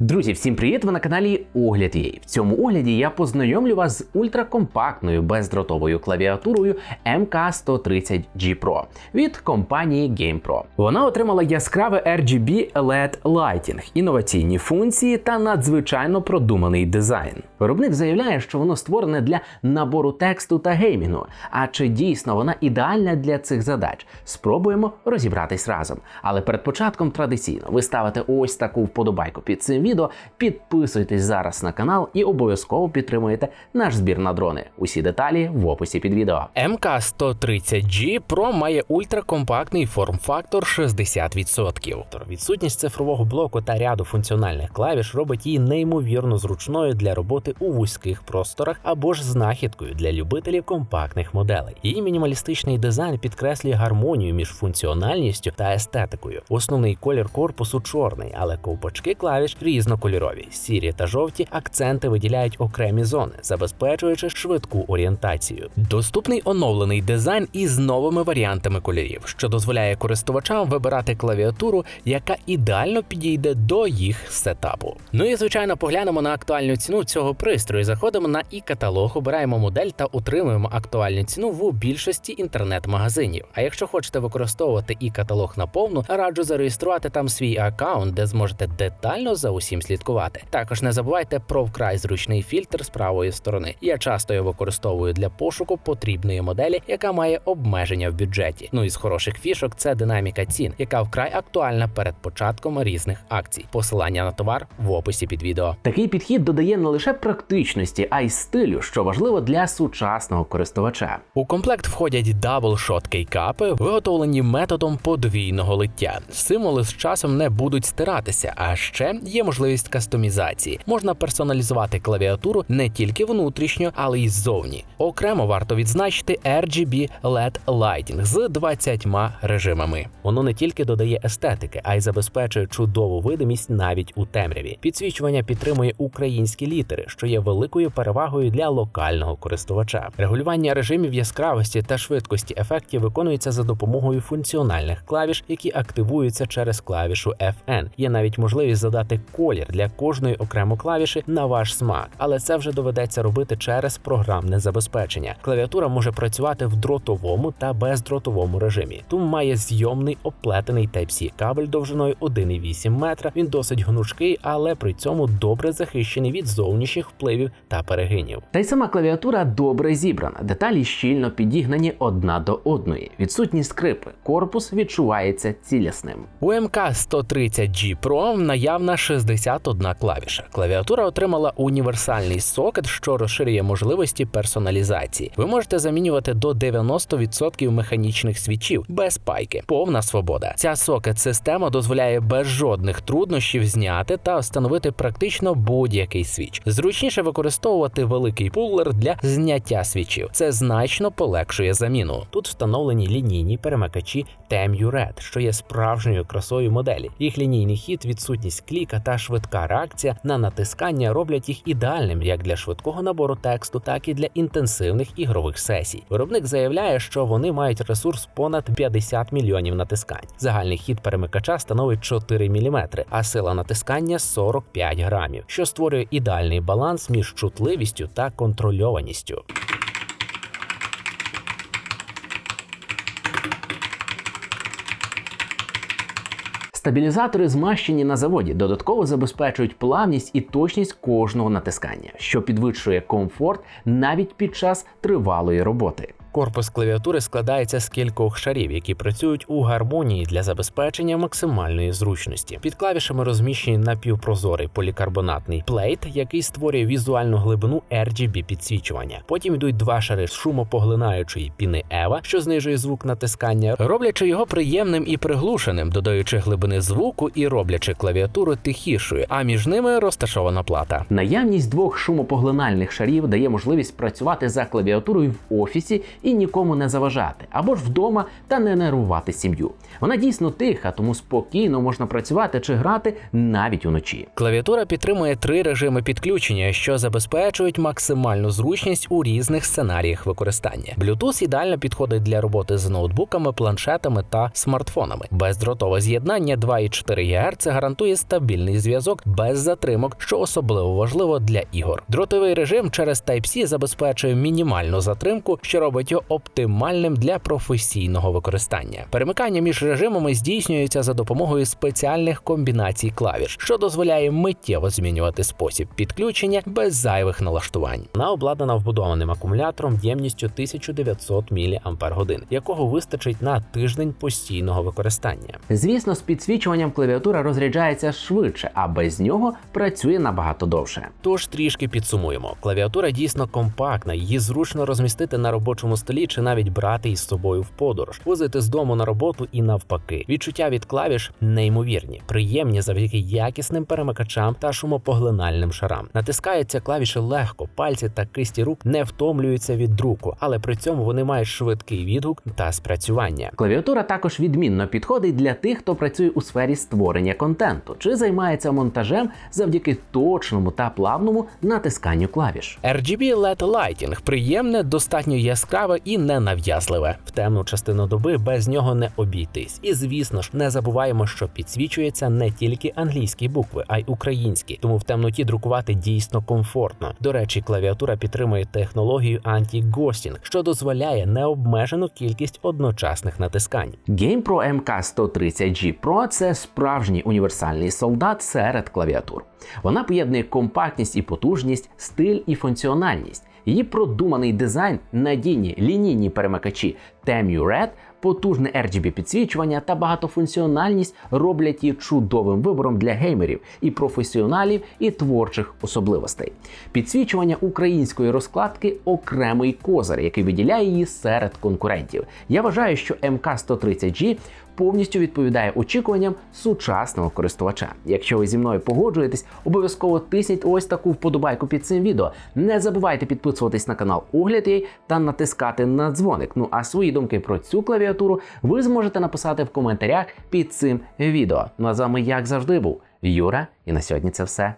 Друзі, всім привіт! Ви на каналі Огляд Є. В цьому огляді я познайомлю вас з ультракомпактною бездротовою клавіатурою MK130G Pro від компанії GamePro. Вона отримала яскраве RGB LED Lighting, інноваційні функції та надзвичайно продуманий дизайн. Виробник заявляє, що воно створене для набору тексту та геймінгу. А чи дійсно вона ідеальна для цих задач? Спробуємо розібратись разом. Але перед початком традиційно ви ставите ось таку вподобайку під цим відео, підписуйтесь зараз на канал і обов'язково підтримуєте наш збір на дрони. Усі деталі в описі під відео. МК130G Pro має ультракомпактний форм-фактор 60%. Відсутність цифрового блоку та ряду функціональних клавіш робить її неймовірно зручною для роботи у вузьких просторах або ж знахідкою для любителів компактних моделей. Її мінімалістичний дизайн підкреслює гармонію між функціональністю та естетикою. Основний колір корпусу чорний, але ковпачки клавіш різнокольорові. Сірі та жовті акценти виділяють окремі зони, забезпечуючи швидку орієнтацію. Доступний оновлений дизайн із новими варіантами кольорів, що дозволяє користувачам вибирати клавіатуру, яка ідеально підійде до їх сетапу. Ну і звичайно, поглянемо на актуальну ціну цього пристрою. Заходимо на і-каталог, обираємо модель та отримуємо актуальну ціну в більшості інтернет-магазинів. А якщо хочете використовувати і-каталог наповну, раджу зареєструвати там свій аккаунт, де зможете детально за усім слідкувати. Також не забувайте про вкрай зручний фільтр з правої сторони. Я часто його використовую для пошуку потрібної моделі, яка має обмеження в бюджеті. Ну і з хороших фішок це динаміка цін, яка вкрай актуальна перед початком різних акцій. Посилання на товар в описі під відео. Такий підхід додає не лише практичності, а й стилю, що важливо для сучасного користувача. У комплект входять даблшот кейкапи, виготовлені методом подвійного лиття. Символи з часом не будуть стиратися, а ще є можливість кастомізації. Можна персоналізувати клавіатуру не тільки внутрішньо, але й ззовні. Окремо варто відзначити RGB LED Lighting з 20 режимами. Воно не тільки додає естетики, а й забезпечує чудову видимість навіть у темряві. Підсвічування підтримує українські літери, що є великою перевагою для локального користувача. Регулювання режимів яскравості та швидкості ефектів виконується за допомогою функціональних клавіш, які активуються через клавішу FN. Є навіть можливість задати колір для кожної окремо клавіші на ваш смак, але це вже доведеться робити через програмне забезпечення. Клавіатура може працювати в дротовому та бездротовому режимі. Тум має зйомний оплетений Type-C кабель довжиною 1,8 метра. Він досить гнучкий, але при цьому добре захищений від зовнішніх впливів та перегинів. Та й сама клавіатура добре зібрана, деталі щільно підігнані одна до одної. Відсутні скрипи, корпус відчувається цілісним. У МК130G Pro наявна 61 клавіша. Клавіатура отримала універсальний сокет, що розширює можливості персоналізації. Ви можете замінювати до 90% механічних свічів без пайки. Повна свобода. Ця сокет-система дозволяє без жодних труднощів зняти та встановити практично будь-який свіч. Зручніше використовувати великий пулер для зняття свічів. Це значно полегшує заміну. Тут встановлені лінійні перемикачі Temu Red, що є справжньою красою моделі. Їх лінійний хід, відсутність кліка та швидка реакція на натискання роблять їх ідеальним як для швидкого набору тексту, так і для інтенсивних ігрових сесій. Виробник заявляє, що вони мають ресурс понад 50 мільйонів натискань. Загальний хід перемикача становить 4 мм, а сила натискання 45 грамів, що створює ідеальний баланс між чутливістю та контрольованістю. Стабілізатори, змащені на заводі, додатково забезпечують плавність і точність кожного натискання, що підвищує комфорт навіть під час тривалої роботи. Корпус клавіатури складається з кількох шарів, які працюють у гармонії для забезпечення максимальної зручності. Під клавішами розміщений напівпрозорий полікарбонатний плейт, який створює візуальну глибину RGB підсвічування. Потім йдуть два шари шумопоглинаючої піни Ева, що знижує звук натискання, роблячи його приємним і приглушеним, додаючи глибини звуку і роблячи клавіатуру тихішою. А між ними розташована плата. Наявність двох шумопоглинальних шарів дає можливість працювати за клавіатурою в офісі і нікому не заважати, або ж вдома та не нервувати сім'ю. Вона дійсно тиха, тому спокійно можна працювати чи грати навіть уночі. Клавіатура підтримує три режими підключення, що забезпечують максимальну зручність у різних сценаріях використання. Bluetooth ідеально підходить для роботи з ноутбуками, планшетами та смартфонами. Бездротове з'єднання 2,4 ГГц гарантує стабільний зв'язок без затримок, що особливо важливо для ігор. Дротовий режим через Type-C забезпечує мінімальну затримку, що робить його оптимальним для професійного використання. Перемикання між режимами здійснюється за допомогою спеціальних комбінацій клавіш, що дозволяє миттєво змінювати спосіб підключення без зайвих налаштувань. Вона обладнана вбудованим акумулятором ємністю 1900 мАч, якого вистачить на тиждень постійного використання. Звісно, з підсвічуванням клавіатура розряджається швидше, а без нього працює набагато довше. Тож трішки підсумуємо. Клавіатура дійсно компактна, її зручно розмістити на робочому столі чи навіть брати із собою в подорож, возити з дому на роботу і навпаки. Відчуття від клавіш неймовірні, приємні завдяки якісним перемикачам та шумопоглинальним шарам. Натискаються клавіші легко, пальці та кисті рук не втомлюються від друку, але при цьому вони мають швидкий відгук та спрацювання. Клавіатура також відмінно підходить для тих, хто працює у сфері створення контенту чи займається монтажем завдяки точному та плавному натисканню клавіш. RGB LED Lighting приємне, достатньо яскраве і ненав'язливе. В темну частину доби без нього не обійтись. І звісно ж, не забуваємо, що підсвічується не тільки англійські букви, а й українські. Тому в темноті друкувати дійсно комфортно. До речі, клавіатура підтримує технологію анті-гостінг, що дозволяє необмежену кількість одночасних натискань. GamePro MK130G Pro це справжній універсальний солдат серед клавіатур. Вона поєднує компактність і потужність, стиль і функціональність. Її продуманий дизайн, надійні лінійні перемикачі Temu Red, потужне RGB підсвічування та багатофункціональність роблять її чудовим вибором для геймерів і професіоналів і творчих особливостей. Підсвічування української розкладки окремий козир, який виділяє її серед конкурентів. Я вважаю, що МК130G повністю відповідає очікуванням сучасного користувача. Якщо ви зі мною погоджуєтесь, обов'язково тисніть ось таку вподобайку під цим відео. Не забувайте підписуватись на канал Огляд її та натискати на дзвоник. Ну а свої думки про цю клавіатуру ви зможете написати в коментарях під цим відео. Ну а з вами, як завжди, був Юра, і на сьогодні це все.